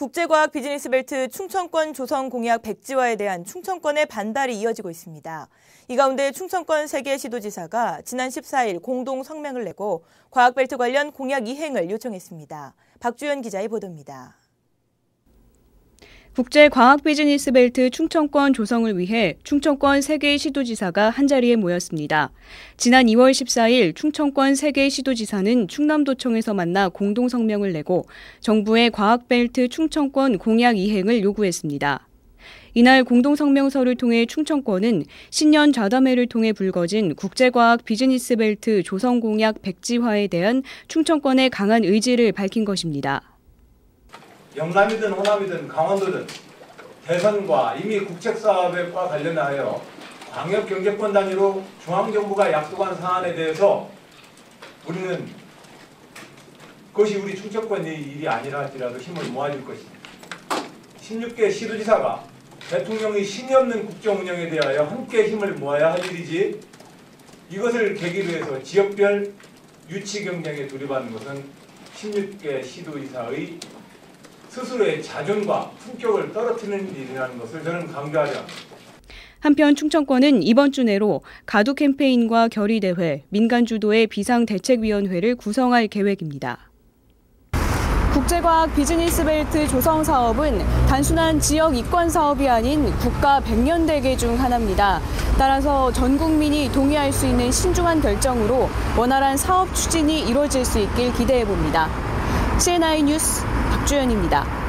국제과학 비즈니스벨트 충청권 조성 공약 백지화에 대한 충청권의 반발이 이어지고 있습니다. 이 가운데 충청권 세계 시도지사가 지난 14일 공동 성명을 내고 과학벨트 관련 공약 이행을 요청했습니다. 박주연 기자의 보도입니다. 국제 과학 비즈니스 벨트 충청권 조성을 위해 충청권 세계 시도지사가 한자리에 모였습니다. 지난 2월 14일 충청권 세계 시도지사는 충남도청에서 만나 공동성명을 내고 정부의 과학 벨트 충청권 공약 이행을 요구했습니다. 이날 공동성명서를 통해 충청권은 신년 좌담회를 통해 불거진 국제과학 비즈니스 벨트 조성 공약 백지화에 대한 충청권의 강한 의지를 밝힌 것입니다. 영남이든 호남이든 강원도든 대선과 이미 국책사업과 관련하여 광역경제권 단위로 중앙정부가 약속한 사안에 대해서 우리는 그것이 우리 충청권의 일이 아니라 할지라도 힘을 모아줄 것입니다. 16개 시도지사가 대통령의 신이 없는 국정 운영에 대하여 함께 힘을 모아야 할 일이지 이것을 계기로 해서 지역별 유치 경쟁에 돌입하는 것은 16개 시도지사의 스스로의 자존과 품격을 떨어뜨리는 일이라는 것을 저는 강조하려 합니다. 한편 충청권은 이번 주 내로 가두 캠페인과 결의대회, 민간 주도의 비상대책위원회를 구성할 계획입니다. 국제과학 비즈니스벨트 조성 사업은 단순한 지역 이권 사업이 아닌 국가 백년대계 중 하나입니다. 따라서 전 국민이 동의할 수 있는 신중한 결정으로 원활한 사업 추진이 이루어질 수 있길 기대해 봅니다. CNI 뉴스 박주연입니다.